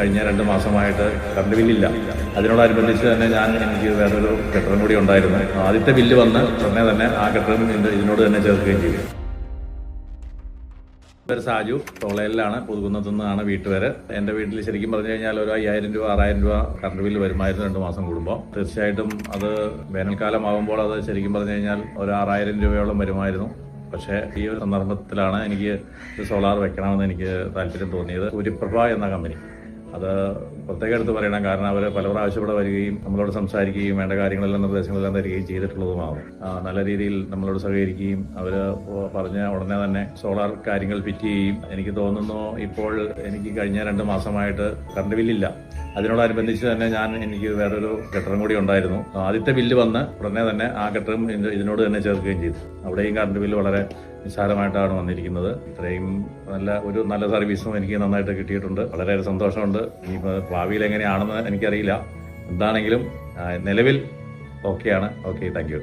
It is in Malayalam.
കഴിഞ്ഞ രണ്ട് മാസമായിട്ട് കറണ്ട് ബില്ലില്ല അതിനോടനുബന്ധിച്ച് തന്നെ ഞാൻ എനിക്ക് വേറൊരു കെട്ടിടം കൂടി ഉണ്ടായിരുന്നു. ആദ്യത്തെ ബില്ല് വന്ന് ഉടനെ തന്നെ ആ കെട്ടിടം ഇതിനോട് തന്നെ ചേർക്കുകയും ചെയ്തു. പേര് സാജു തോളയിലാണ് പുതുക്കുന്നത്തു നിന്നാണ് വീട്ടുപേര് എന്റെ വീട്ടിൽ ശരിക്കും പറഞ്ഞു കഴിഞ്ഞാൽ ഒരു അയ്യായിരം രൂപ ആറായിരം രൂപ കറണ്ട് ബില്ല് വരുമായിരുന്നു രണ്ട് മാസം കൂടുമ്പോൾ തീർച്ചയായിട്ടും അത് വേനൽക്കാലം ആകുമ്പോൾ അത് ശരിക്കും പറഞ്ഞു കഴിഞ്ഞാൽ ഒരു ആറായിരം രൂപയോളം വരുമായിരുന്നു. പക്ഷേ ഈ ഒരു സന്ദർഭത്തിലാണ് എനിക്ക് സോളാർ വെക്കണമെന്ന് എനിക്ക് താല്പര്യം തോന്നിയത്. പ്രഭ എന്ന കമ്പനി അത് പ്രത്യേകം എടുത്ത് പറയണം. കാരണം അവർ പല പ്രാവശ്യം ഇവിടെ വരികയും നമ്മളോട് സംസാരിക്കുകയും വേണ്ട കാര്യങ്ങളെല്ലാം നിർദ്ദേശങ്ങളെല്ലാം തരികയും ചെയ്തിട്ടുള്ളതുമാവും. നല്ല രീതിയിൽ നമ്മളോട് സഹകരിക്കുകയും അവർ പറഞ്ഞ ഉടനെ തന്നെ സോളാർ കാര്യങ്ങൾ ഫിറ്റ് ചെയ്യുകയും എനിക്ക് തോന്നുന്നു ഇപ്പോൾ എനിക്ക് കഴിഞ്ഞ രണ്ട് മാസമായിട്ട് കറണ്ട് ബില്ലില്ല അതിനോടനുബന്ധിച്ച് തന്നെ ഞാൻ എനിക്ക് വേറൊരു കെട്ടിടം കൂടി ഉണ്ടായിരുന്നു. ആദ്യത്തെ ബില്ല് വന്ന് ഉടനെ തന്നെ ആ കെട്ടിടം ഇതിനോട് തന്നെ ചേർക്കുകയും ചെയ്തു. അവിടെയും കറണ്ട് ബില്ല് വളരെ നിസ്സാരമായിട്ടാണ് വന്നിരിക്കുന്നത്. ഇത്രയും നല്ല ഒരു നല്ല സർവീസും എനിക്ക് നന്നായിട്ട് കിട്ടിയിട്ടുണ്ട്. വളരെയേറെ സന്തോഷമുണ്ട്. ഇനിയിപ്പോൾ ഭാവിയിൽ എങ്ങനെയാണെന്ന് എനിക്കറിയില്ല. എന്താണെങ്കിലും നിലവിൽ ഓക്കെയാണ്. Okay thank you.